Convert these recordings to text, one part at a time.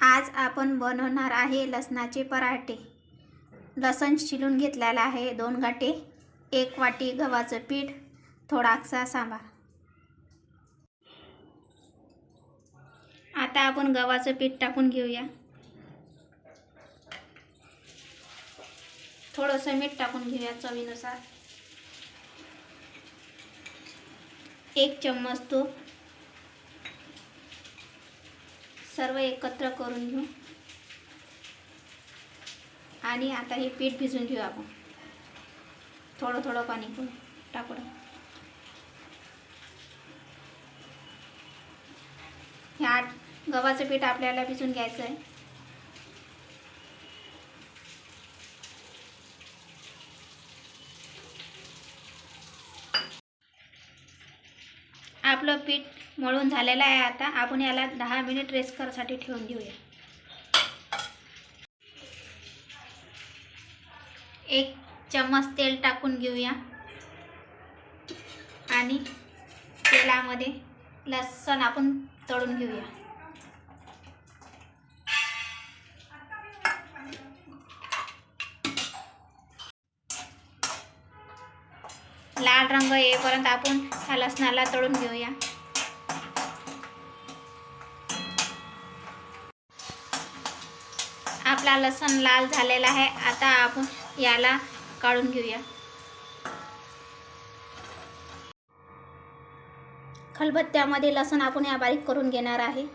आज आपण बनवणार आहे लसणाचे पराठे. लसण शिलून घेतलेला आहे दोन गाठे एक वाटी गव्हाचं पीठ थोडासा सांबार. आता आपण गव्हाचं पीठ टाकून घेऊया. थोडंसं मीठ टाकून घेऊया चवीनुसार. एक चम्मच तूप सर्व एकत्र करून घेऊ. आणि आता हे पीठ भिजून घेऊ आपण. थोडं थोडं पाणी करून टाकून. ह्या गव्हाचं पीठ आपल्याला भिजून घ्यायचं आहे आपलं पीठ मळून झालेलं आहे आता. आपण याला दहा मिनिट रेस्ट करासाठी ठेवून घेऊया एक चम्मच तेल टाकून घेऊया. आणि तेलामध्ये लसण आपण तळून घेऊया. लाल रंग येईपर्यंत आपण ह्या लसणाला तळून घेऊया. आपला लसण लाल झालेला आहे. आता आपण याला काढून घेऊया. खलबत्त्यामध्ये लसण आपण या बारीक करून घेणार आहे.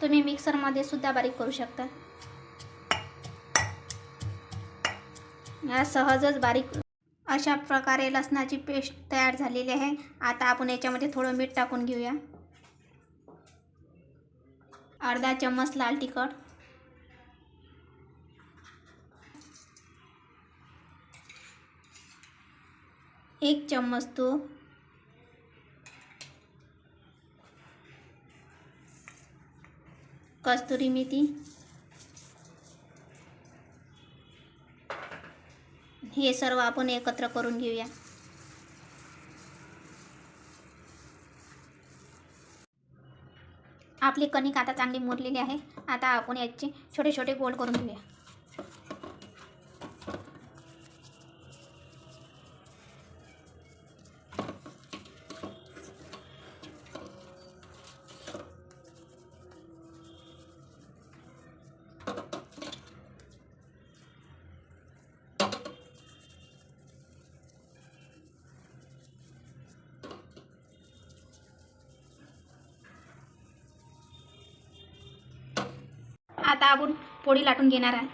तुम्ही मिक्सरमध्ये सुद्धा बारीक करू शकता. या सहजच बारीक अशा प्रकारे लसणाची पेस्ट तयार झालेली आहे. आता आपण याच्यामध्ये थोडं मीठ टाकून घेऊया. अर्धा चम्मच लाल तिखट. एक चम्मच तूप. कस्तुरी मेथी. हे सर्व आपण एकत्र करून घेऊया. आपली कणिक आता चांगली मुरलेली आहे. आता आपण याचे छोटे छोटे गोल करून घेऊया. आता आपण पोळी लाटून घेणार आहे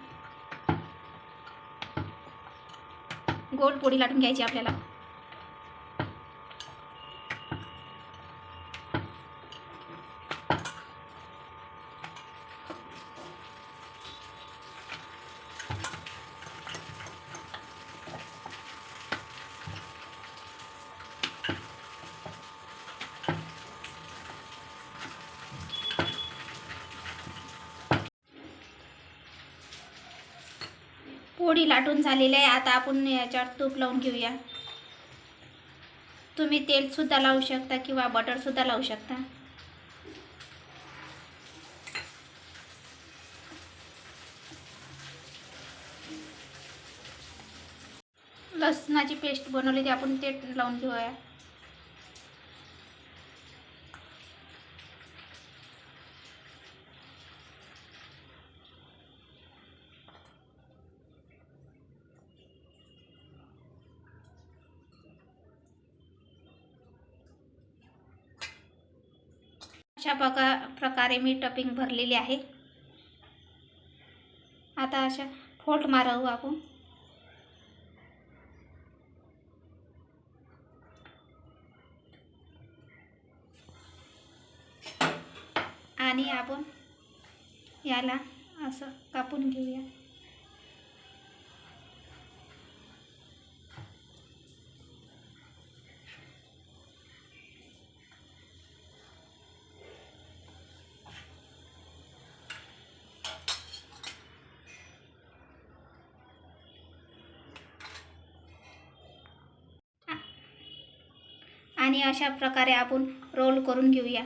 गोल पोळी लाटून घ्यायची आपल्याला. पोळी लाटून झालेली आहे. आता आपण याच्यावर तूप लावून घेऊया. तुम्ही तेलसुद्धा लावू शकता किंवा बटरसुद्धा लावू शकता. लसणाची पेस्ट बनवली ती आपण ते लावून घेऊया. अशा प्रका प्रकारे मी टपिंग भरलेली आहे. आता अशा फोल्ट मारवू आपण. आणि आपण याला असं कापून घेऊया. आणि अशा प्रकारे आपण रोल करून घेऊया.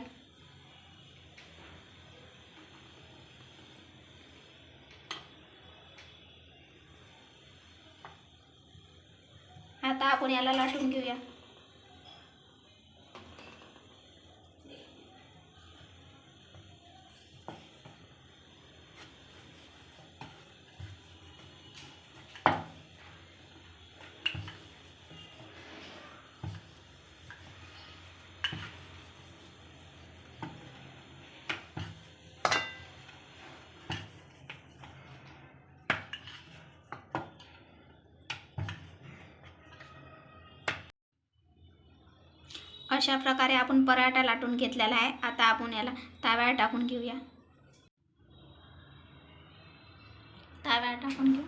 आता आपण याला लाटून घेऊया. अशा प्रकारे आपण पराठा लाटून घेतलेला आहे. आता आपण याला ताव्यावर टाकून घेऊया. ताव्यावर टाकून घेऊ.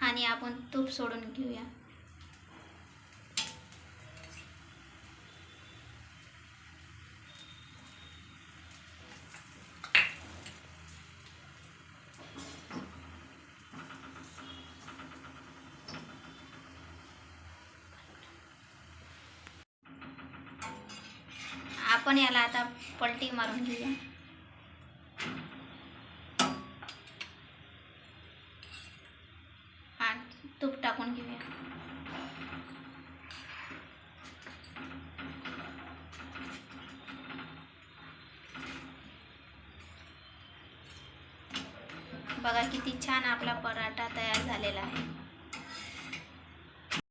आणि आपण तूप सोडून घेऊया. आपण याला आता पलटी मारून घेऊया. आणि तूप टाकून घेऊया. बघा किती छान आपला पराठा तयार झालेला आहे.